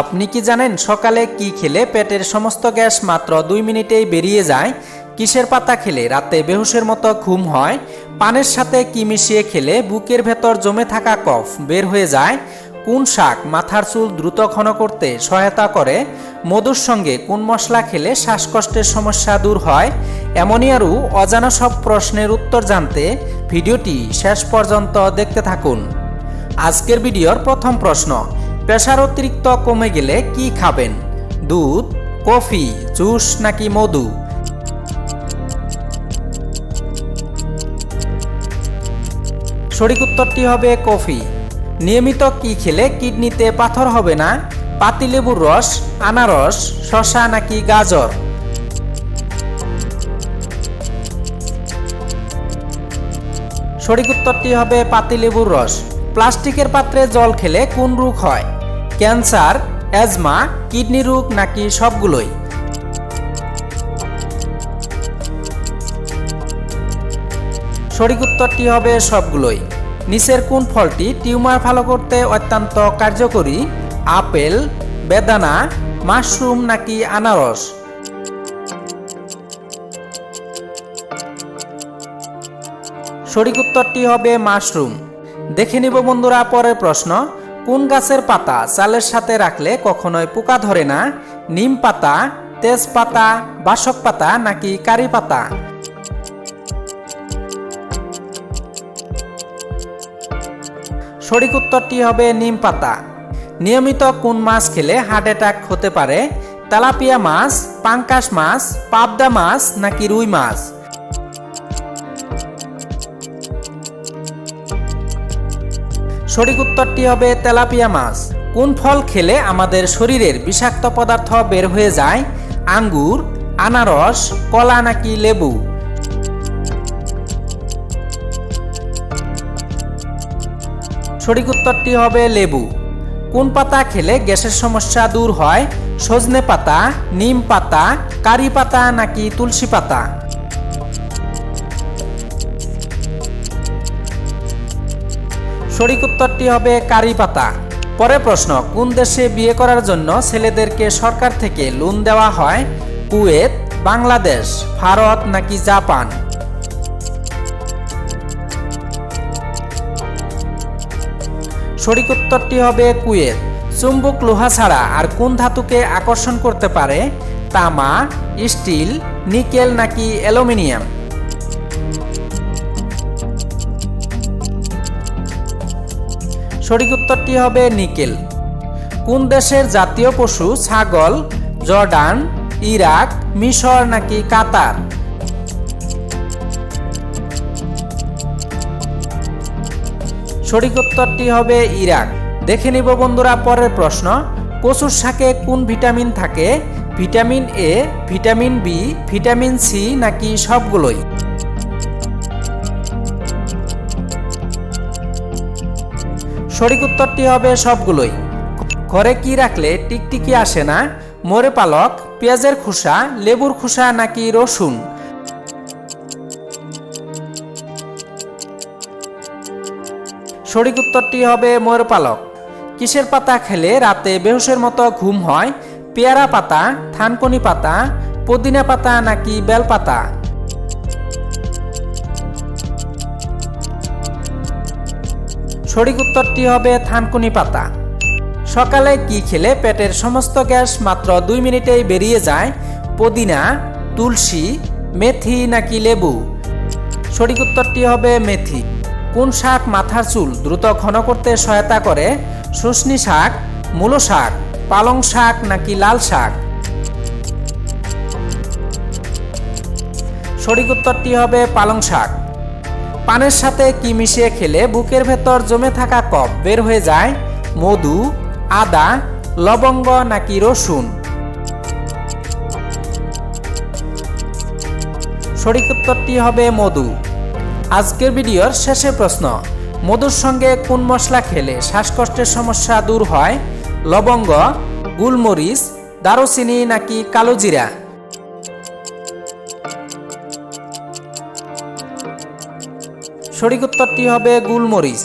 আপনি কি জানেন সকালে কি খেলে পেটের সমস্ত গ্যাস মাত্র দুই মিনিটেই বেরিয়ে যায়? কিসের পাতা খেলে? রাতে বেহুশের মতো ঘুম হয়। পানের সাথে কি মিশিয়ে খেলে? বুকের ভেতর জমে থাকা কফ বের হয়ে যায়। কোন শাক মাথার চুল দ্রুত ঘন করতে সহায়তা করে? মধুর সঙ্গে কোন মশলা খেলে শ্বাসকষ্টের সমস্যা দূর হয়? এমনই আরও অজানা সব প্রশ্নের উত্তর জানতে ভিডিওটি শেষ পর্যন্ত দেখতে থাকুন। আজকের ভিডিওর প্রথম প্রশ্ন প্রেশার অতিরিক্ত কমে গেলে কি খাবেন? দুধ, কফি, জুস নাকি মধু? সঠিক উত্তরটি হবে কফি। নিয়মিত কি খেলে কিডনিতে পাথর হবে না? পাতিলেবুর রস, আনারস শশা নাকি গাজর? সঠিক উত্তরটি হবে পাতিলেবুর রস। প্লাস্টিকের পাত্রে জল খেলে কোন রোগ হয়? ক্যান্সার, অ্যাজমা, কিডনি রোগ নাকি সবগুলোই? সঠিক উত্তরটি হবে সবগুলোই। নিচের কোন ফলটি টিউমার ভালো করতে অত্যন্ত কার্যকরী? আপেল, বেদানা, মাশরুম নাকি আনারস? সঠিক উত্তরটি হবে মাশরুম। দেখে নিব বন্ধুরা পরের প্রশ্ন, কোন গাছের পাতা চালের সাথে রাখলে কখনোই পোকা ধরে না? নিম পাতা তেজপাতা বাসক পাতা নাকি কারি পাতা? সঠিক উত্তরটি হবে নিম পাতা। নিয়মিত কোন মাছ খেলে হার্ট অ্যাটাক হতে পারে? তেলাপিয়া মাছ, পাঙ্কাশ মাছ, পাবদা মাছ নাকি রুই মাছ? সঠিক উত্তরটি হবে তেলাপিয়া মাছ। কোন ফল খেলে আমাদের শরীরের বিষাক্ত পদার্থ বের হয়ে যায়? আঙ্গুর, আনারস, কলা নাকি লেবু? সঠিক উত্তরটি হবে লেবু। কোন পাতা খেলে গ্যাসের সমস্যা দূর হয়? সজনে পাতা, নিম পাতা, কারি পাতা নাকি তুলসী পাতা? সঠিক উত্তরটি হবে কারি পাতা। পরে প্রশ্ন, কোন দেশে বিয়ে করার জন্য ছেলেদেরকে সরকার থেকে লোন দেওয়া হয়? কুয়েত, বাংলাদেশ, ভারত নাকি জাপান? সঠিক উত্তরটি হবে কুয়েত। চুম্বক লোহা ছাড়া আর কোন ধাতুকে আকর্ষণ করতে পারে? তামা, স্টিল, নিকেল নাকি অ্যালুমিনিয়াম? সঠিক উত্তরটি হবে নিকেল। কোন দেশের জাতীয় পশু ছাগল, জর্ডান, ইরাক, মিশর নাকি কাতার? সঠিক উত্তরটি হবে ইরাক। দেখে নিব বন্ধুরা পরের প্রশ্ন। কচুর শাকে কোন ভিটামিন থাকে? Vitamin A, vitamin B, vitamin C নাকি সবগুলোই? সঠিক উত্তরটি হবে সবগুলোই। ঘরে কি রাখলে টিকটিকি আসে না? মোরে পালক, পেঁয়াজের খোসা, লেবুর খোসা নাকি রসুন? সঠিক উত্তরটি হবে ময়ূর পালক। কিসের পাতা খেলে রাতে বেহুশের মতো ঘুম হয়? পেয়ারা পাতা, থানকনি পাতা, পুদিনা পাতা নাকি বেল পাতা? সঠিক উত্তরটি হবে থানকুনি পাতা। সকালে কি খেলে পেটের সমস্ত গ্যাস মাত্র দুই মিনিটেই বেরিয়ে যায়? পুদিনা, তুলসী, মেথি নাকি লেবু? সঠিক উত্তরটি হবে মেথি। কোন শাক মাথার চুল দ্রুত ঘন করতে সহায়তা করে? শুশনি শাক, মূলো শাক, পালং শাক নাকি লাল শাক? সঠিক উত্তরটি হবে পালং শাক। পানের সাথে কি মিশিয়ে খেলে বুকের ভেতর জমে থাকা কফ বের হয়ে যায়? মধু, আদা, লবঙ্গ নাকি রসুন? সঠিক উত্তরটি হবে মধু। আজকের ভিডিওর শেষে প্রশ্ন, মধুর সঙ্গে কোন মশলা খেলে শ্বাসকষ্টের সমস্যা দূর হয়? লবঙ্গ, গুলমরিচ, দারুচিনি নাকি কালোজিরা সঠিক উত্তরটি হবে গুলমরিচ।